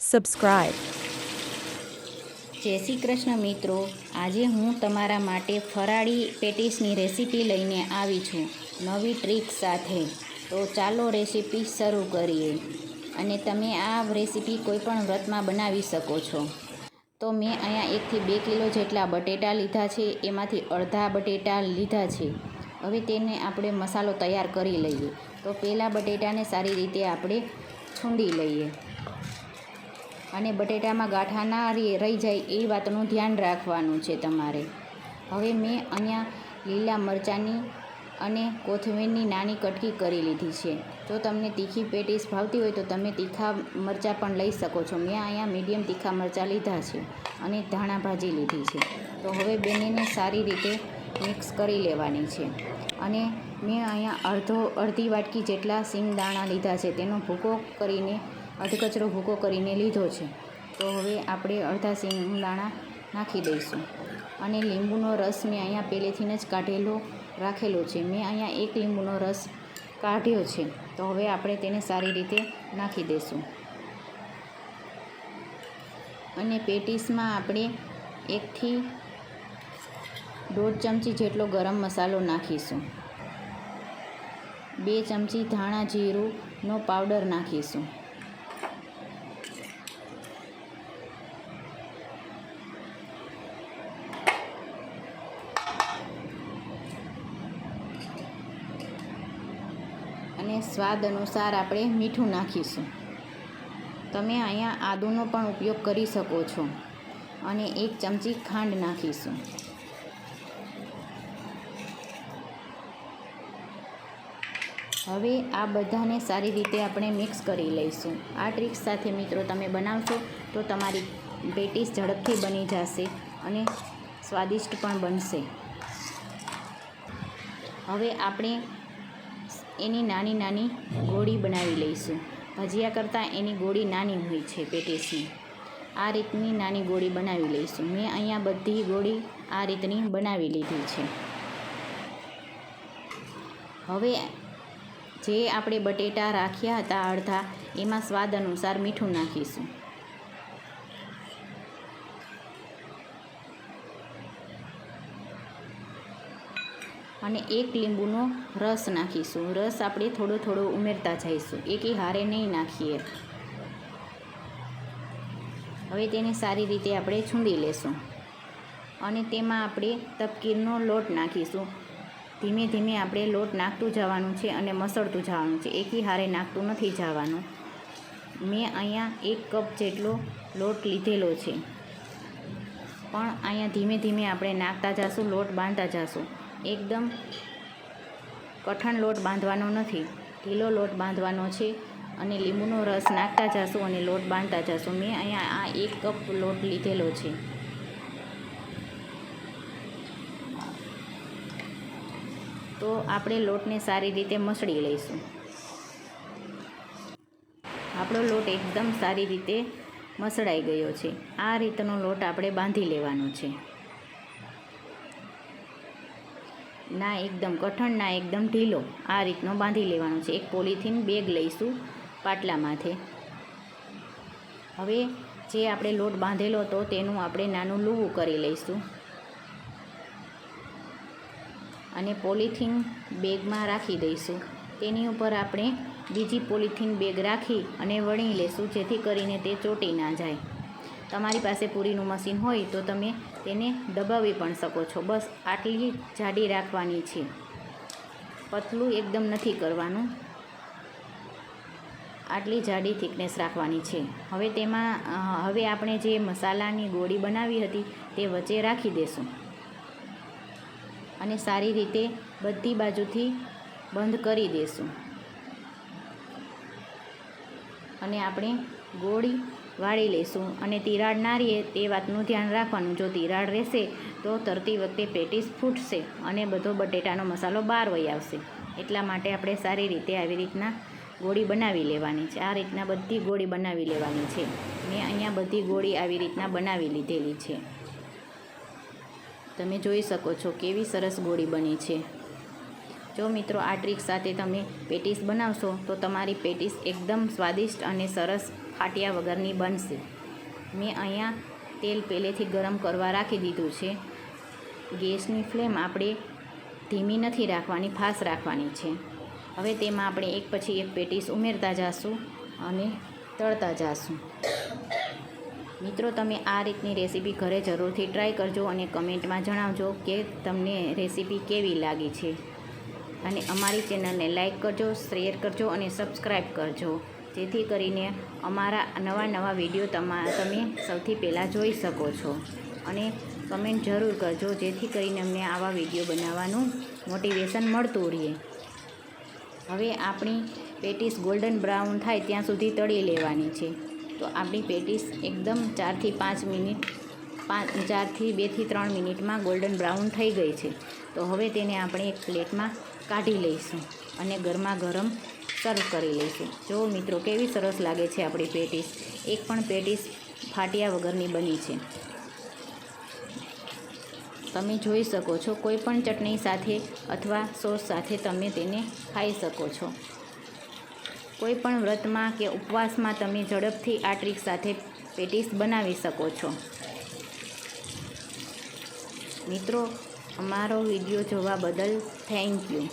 subscribe. જય શ્રી કૃષ્ણ મિત્રો. આજે હું તમારા માટે ફરાળી પેટીસની રેસીપી લઈને આવી છું નવી ટ્રીક સાથે. તો ચાલો રેસીપી શરૂ કરીએ. અને તમે આ રેસીપી કોઈપણ વ્રતમાં બનાવી શકો છો. તો મેં અહીંયા એકથી બે કિલો જેટલા બટેટા લીધા છે, એમાંથી અડધા બટેટા લીધા છે. હવે તેને આપણે મસાલો તૈયાર કરી લઈએ. તો પહેલાં બટેટાને સારી રીતે આપણે છૂંડી લઈએ. અને બટેટામાં ગાંઠા ના રહી જાય એ વાતનું ધ્યાન રાખવાનું છે તમારે. હવે મેં અહીંયા લીલા મરચાંની અને કોથમીરની નાની કટકી કરી લીધી છે. જો તમને તીખી પેટીસ ભાવતી હોય તો તમે તીખા મરચાં પણ લઈ શકો છો. મેં અહીંયા મીડિયમ તીખા મરચાં લીધા છે અને ધાણા ભાજી લીધી છે. તો હવે બંનેને સારી રીતે મિક્સ કરી લેવાની છે. અને મેં અહીંયા અડધો, અડધી વાટકી જેટલા સિંગદાણા લીધા છે. તેનો ભૂકો કરીને અધકચરો ભૂકો કરીને લીધો છે. તો હવે આપણે અડધા સિંગદાણા નાખી દઈશું. અને લીંબુનો રસ મેં અહીંયા પહેલેથી જ કાઢેલો રાખેલો છે. મેં અહીંયા એક લીંબુનો રસ કાઢ્યો છે. તો હવે આપણે તેને સારી રીતે નાખી દઈશું. અને પેટીસમાં આપણે એકથી દોઢ ચમચી જેટલો ગરમ મસાલો નાખીશું. બે ચમચી ધાણા જીરુંનો પાવડર નાખીશું. અને સ્વાદ અનુસાર આપણે મીઠું નાખીશું. તમે અહીંયા આદુનો પણ ઉપયોગ કરી શકો છો અને એક ચમચી ખાંડ નાખીશું. હવે આ બધાને સારી રીતે આપણે મિક્સ કરી લઈશું. આ ટ્રિક્સ સાથે મિત્રો તમે બનાવશો તો તમારી પેટીસ ઝડપથી બની જશે અને સ્વાદિષ્ટ પણ બનશે. હવે આપણે એની નાની નાની ગોળી બનાવી લઈશું. ભજીયા કરતાં એની ગોળી નાની હોય છે પેટીસની આ રીતની નાની ગોળી બનાવી લઈશું. મેં અહીંયા બધી ગોળી આ રીતની બનાવી લીધી છે. હવે જે આપણે બટેટા રાખ્યા હતા અડધા, એમાં સ્વાદ અનુસાર મીઠું નાખીશું. અને એક લીંબુનો રસ નાખીશું. રસ આપણે થોડો થોડો ઉમેરતા જઈશું. એકી હારે નહીં નાખીએ. હવે તેને સારી રીતે આપણે છૂંદી લેશું. અને તેમાં આપણે તપકીરનો લોટ નાખીશું. ધીમે ધીમે આપણે લોટ નાખતું જવાનું છે અને મસળતું જવાનું છે. એકી હારે નાખતું નથી જવાનું. મેં અહીંયા એક કપ જેટલો લોટ લીધેલો છે. પણ અહીંયા ધીમે ધીમે આપણે નાખતા જઈશું લોટ બાંધતા જઈશું એકદમ કઠણ લોટ બાંધવાનો નથી. ઢીલો લોટ બાંધવાનો છે અને લીંબુનો રસ નાખતા જઈશું અને લોટ બાંધતા જઈશું મેં અહીંયા આ એક કપ લોટ લીધેલો છે. તો આપણે લોટને સારી રીતે મસળી લઈશું. આપણો લોટ એકદમ સારી રીતે મસળાઈ ગયો છે. આ રીતનો લોટ આપણે બાંધી લેવાનો છે. ના એકદમ કઠણ, ના એકદમ ઢીલો. આ રીતનો બાંધી લેવાનો છે. એક પોલિથીન બેગ લઈશું પાટલામાંથી હવે જે આપણે લોટ બાંધેલો હતો તેનું આપણે નાનું લૂવું કરી લઈશું. અને પોલિથીન બેગમાં રાખી દઈશું. તેની ઉપર આપણે બીજી પોલિથીન બેગ રાખી અને વણી લેશું, જેથી કરીને તે ચોટી ના જાય. તમારી પાસે પૂરીનું મશીન હોય તો તમે તેને દબાવી પણ શકો છો. બસ આટલી જાડી રાખવાની છે. પતલું એકદમ નથી કરવાનું. આટલી જાડી થિકનેસ રાખવાની છે. હવે તેમાં હવે આપણે જે મસાલાની ગોળી બનાવી હતી તે વચ્ચે રાખી દેશું. અને સારી રીતે બધી બાજુથી બંધ કરી દેશું. અને આપણે ગોળી વાળી લઈશું અને તિરાડ ના રહે તે વાતનું ધ્યાન રાખવાનું. જો તિરાડ રહેશે તો તરતી વખતે પેટીસ ફૂટશે અને બધો બટેટાનો મસાલો બહાર વહી આવશે. એટલા માટે આપણે સારી રીતે આવી રીતના ગોળી બનાવી લેવાની છે. આ રીતના બધી ગોળી બનાવી લેવાની છે. મેં અહીંયા બધી ગોળી આવી રીતના બનાવી લીધેલી છે. તમે જોઈ શકો છો કેવી સરસ ગોળી બની છે. જો મિત્રો આ ટ્રીક સાથે તમે પેટીસ બનાવશો, તો તમારી પેટીસ એકદમ સ્વાદિષ્ટ અને સરસ ફાટ્યા વગરની બનશે. મેં અહીંયા તેલ પહેલેથી ગરમ કરવા રાખી દીધું છે. ગેસની ફ્લેમ આપણે ધીમી નથી રાખવાની, ફાસ રાખવાની છે. હવે તેમાં આપણે એક પછી એક પેટીસ ઉમેરતા જાશું અને તળતા જાશું. મિત્રો, તમે આ રીતની રેસીપી ઘરે જરૂરથી ટ્રાય કરજો અને કમેન્ટમાં જણાવજો કે તમને રેસીપી કેવી લાગી છે. અને અમારી ચેનલને લાઈક કરજો, શેર કરજો અને સબસ્ક્રાઈબ કરજો. જેથી કરીને અમારા નવા નવા વીડિયો તમા, તમે સૌથી પહેલાં જોઈ શકો છો. અને કમેન્ટ જરૂર કરજો, જેથી કરીને અમને આવા વીડિયો બનાવવાનું મોટિવેશન મળતું રહે. હવે આપણી પેટીસ ગોલ્ડન બ્રાઉન થાય ત્યાં સુધી તળી લેવાની છે. તો આપણી પેટીસ એકદમ ચારથી પાંચ મિનિટ, પાંચ, ચારથી બેથી ત્રણ મિનિટમાં ગોલ્ડન બ્રાઉન થઈ ગઈ છે. તો હવે તેને આપણે એક પ્લેટમાં કાઢી લઈશું અને ગરમા ગરમ સર્વ કરી લઈશું. જો મિત્રો કેવી સરસ લાગે છે આપણી પેટીસ? એક પણ પેટીસ ફાટ્યા વગરની બની છે. તમે જોઈ શકો છો, કોઈ પણ ચટણી સાથે અથવા સોસ સાથે તમે તેને ખાઈ શકો છો. કોઈ પણ વ્રતમાં કે ઉપવાસમાં તમે ઝડપથી આ ટ્રીક સાથે પેટીસ બનાવી શકો છો. મિત્રો અમારો વીડિયો જોવા બદલ થેન્ક યુ